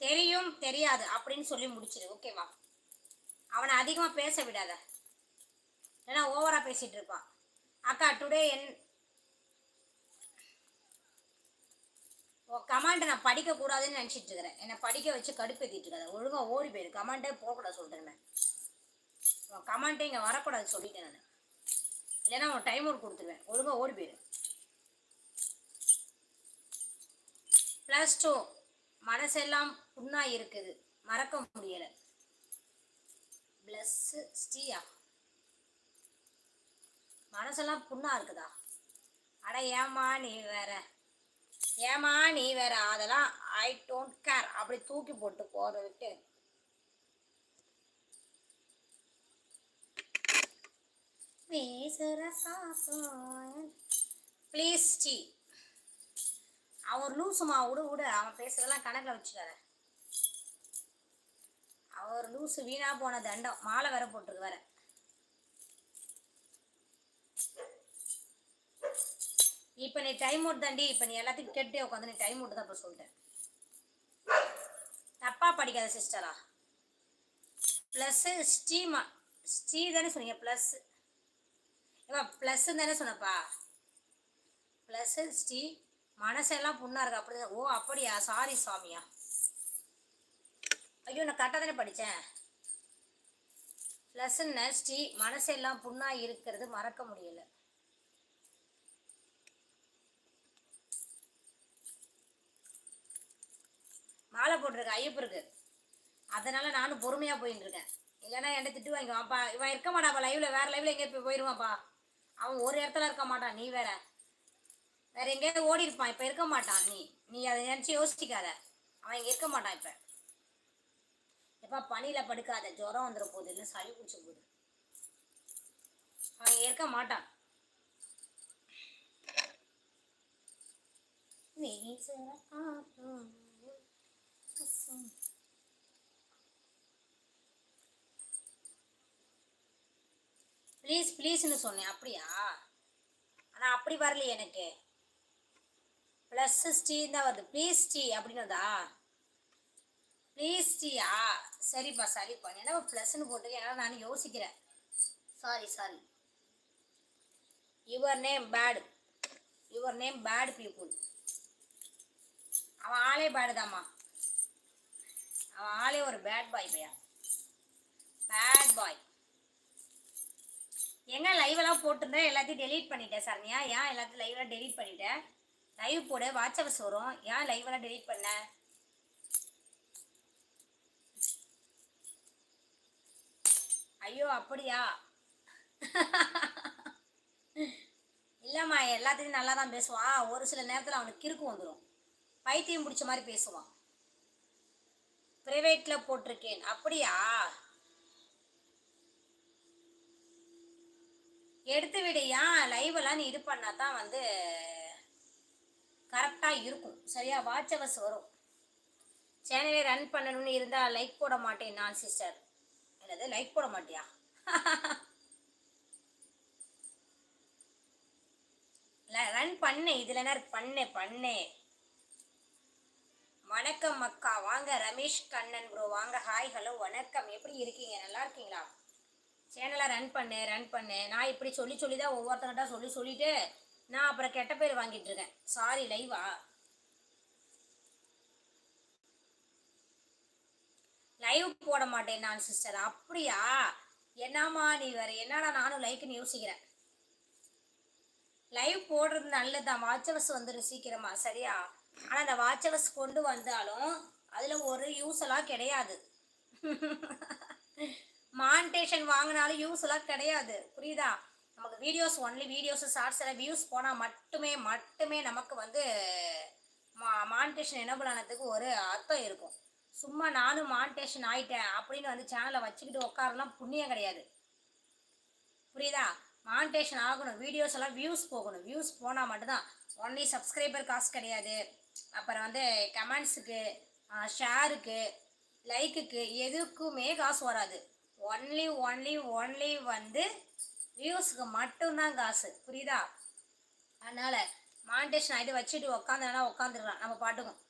தெரியும் தெரியாது அப்படின்னு சொல்லி முடிச்சிடு ஓகேவா? அவனை அதிகமாக பேச விடாத. ஏன்னா ஓவராக பேசிகிட்டு இருப்பான். அக்கா டுடே என் ஓ கமாண்டை நான் படிக்கக்கூடாதுன்னு நினச்சிட்டு இருக்கிறேன். என்னை படிக்க வச்சு கடுப்பேற்றிட்டு இருக்கிறேன் ஒழுங்காக ஓடி போயிடு கமாண்டே போகக்கூடாது சொல்லிட்டேன் உன் கமாண்டே இங்கே வரக்கூடாது சொல்லிட்டேன் நான். இல்லைன்னா உன் டைம் அவுட் கொடுத்துருவேன். ஒழுங்காக ஓடி போயிடு ப்ளஸ் டூ மனசெல்லாம் புண்ணாக இருக்குது. மறக்க முடியலை. ப்ளஸ்ஸு ஸ்ரீயா. மனசெல்லாம் புண்ணாக இருக்குதா? அட ஏமா நீ வேற. ஏமா நீ வேற. அதெல்லாம் ஐ டோன்ட் கேர் அப்படி தூக்கி போட்டு போகிறத விட்டு. ப்ளீஸ் டி அவர் லூசுமா விடு விடு. அவன் பேசுறதெல்லாம் கணக்கில் வச்சுக்காத. அவர் லூசு வீணா போன தண்டம். மாலை வேற போட்டிருக்கு வேற. இப்போ நீ டைம் அவுட் தாண்டி இப்போ நீ எல்லாத்தையும் கேட்டே உட்காந்து நீ டைம் அவுட் தான் இப்போ சொல்லிட்டேன். தப்பா படிக்காத சிஸ்டரா ப்ளஸ்ஸு ஸ்டீமா ஸ்டீ தானே சொன்னீங்க ப்ளஸ் ஏவா ப்ளஸ்ஸு தானே சொன்னப்பா. ப்ளஸ்ஸு ஸ்டீ மனசெல்லாம் புண்ணா இருக்கு. அப்படி ஓ அப்படியா? சாரி சுவாமியா. ஐயோ நான் கரெக்டாக தானே படித்தேன் லெசன் ஸ்ரீ மனசெல்லாம் புண்ணா இருக்கிறது மறக்க முடியல. மாலை போட்டிருக்க ஐயப்பருக்கு அதனால நானும் பொறுமையாக போயின்னு இருக்கேன். இல்லைன்னா என்கிட்ட திட்டு வாங்கிக்குவான்ப்பா இவன் இருக்க மாட்டாப்பா லைவ்ல வேற லைவ்ல எங்கேயும் போய் போயிடுவான்ப்பா அவன் ஒரு இடத்துல இருக்க மாட்டான். நீ வேற. வேற எங்கேயாவது ஓடி இருப்பான் இப்போ இருக்க மாட்டான் நீ. நீ அதை நினச்சி யோசிக்காத. அவன் இங்கே இருக்க மாட்டான் இப்போ. எப்பா பனியில் படுக்காத ஜுரம் வந்துட போகுது இல்லை சளி பிடிச்ச போகுது. அவன் இருக்க மாட்டான். ப்ளீஸ் ப்ளீஸ்னு சொன்னேன் அப்படியா? ஆனால் அப்படி வரலையே எனக்கு. ப்ளஸ் ஸ்டீ தான் வருது. ப்ளீஸ் டீ அப்படின்னு வருதா ப்ளீஸ் டீயா சரிப்பா சரிப்பா. என்ன ப்ளஸ்ன்னு போட்டு ஏன்னா நான் யோசிக்கிறேன். Sorry sorry your name bad your name bad people அவன் ஆளே பேடு தாம்மா. அவன் ஆளே ஒரு பேட் பாய் பையா. பேட் பாய் எங்க லைவ் எல்லாம் போட்டிருந்தேன்? எல்லாத்தையும் டெலீட் பண்ணிட்டேன் சரண்யா. ஏன் எல்லாத்தையும் லைவ் டெலீட் பண்ணிட்டேன்? லைவ் போடு அவர்ஸ் வரும். ஏன் லைவ் எல்லாம் டெலீட் பண்ண? ஐயோ அப்படியா? இல்லைம்மா எல்லாத்தையும் நல்லா தான் பேசுவான் ஒரு சில நேரத்தில் அவனுக்கு கிறுக்கு வந்துடும் பைத்தியம் பிடிச்ச மாதிரி பேசுவான். ப்ரைவேட்டில் போட்டிருக்கேன். அப்படியா? எடுத்து விடையா ஏன் நீ இது பண்ணால் தான் வந்து கரெக்டாக இருக்கும். சரியா? வாட்சவர்ஸ் வரும். சேனலை ரன் பண்ணணும்னு இருந்தால் லைக் போட மாட்டேன் நான் சிஸ்டர் என்னது? லைக் போட மாட்டியா? ரன் பண்ணேன் இதுல என்ன? இருக்கு பண்ணேன் வணக்கம் அக்கா. வாங்க ரமேஷ் கண்ணன் ப்ரோ வாங்க ஹாய் ஹலோ வணக்கம். எப்படி இருக்கீங்க? நல்லா இருக்கீங்களா? சேனலை ரன் பண்ணு ரன் பண்ணு. நான் இப்படி சொல்லி சொல்லி தான் ஒவ்வொருத்தங்கிட்ட சொல்லி சொல்லிட்டு நான் அப்புறம் கெட்ட பேர் வாங்கிட்டு இருக்கேன். சாரி லைவா? லைவ் போட மாட்டேன் நான் சிஸ்டர் அப்படியா? என்னம்மா நீ வேற? என்னடா நானும் லைக்குன்னு யோசிக்கிறேன். லைவ் போடுறது நல்லதுதான். வாட்சவர்ஸ் வந்துடும் சீக்கிரமா சரியா? ஆனால் அந்த வாட்சவர்ஸ் கொண்டு வந்தாலும் அதில் ஒரு யூஸ் எல்லாம் கிடையாது. மான்டேஷன் வாங்கினாலும் யூஸ் எல்லாம் கிடையாது. புரியுதா? நமக்கு வீடியோஸ் ஒன்லி வீடியோஸ் ஷார்ட்ஸ் எல்லாம் வியூஸ் போனால் மட்டுமே மட்டுமே நமக்கு வந்து மா மானிட்டேஷன் எனபிள் ஆனதுக்கு ஒரு அர்த்தம் இருக்கும். சும்மா நானும் மானிட்டேஷன் ஆயிட்டேன் அப்படின்னு வந்து சேனலை வச்சுக்கிட்டு உட்காரலாம் புண்ணியம் கிடையாது. புரியுதா? மானிட்டேஷன் ஆகணும் வீடியோஸ் எல்லாம் வியூஸ் போகணும். வியூஸ் போனால் மட்டும்தான். ஒன்லி சப்ஸ்கிரைபர் காசு கிடையாது. அப்புறம் வந்து கமெண்ட்ஸுக்கு ஷேருக்கு லைக்குக்கு எதுக்குமே காசு வராது. ஒன்லி ஒன்லி ஒன்லி வந்து வியூஸுக்கு மட்டும்தான் காசு புரியுதா? அதனால் மானிட்டேஷன் ஆகிட்டு வச்சுட்டு உக்காந்துனா உட்காந்துருக்கலாம் நம்ம பாட்டுக்கும்.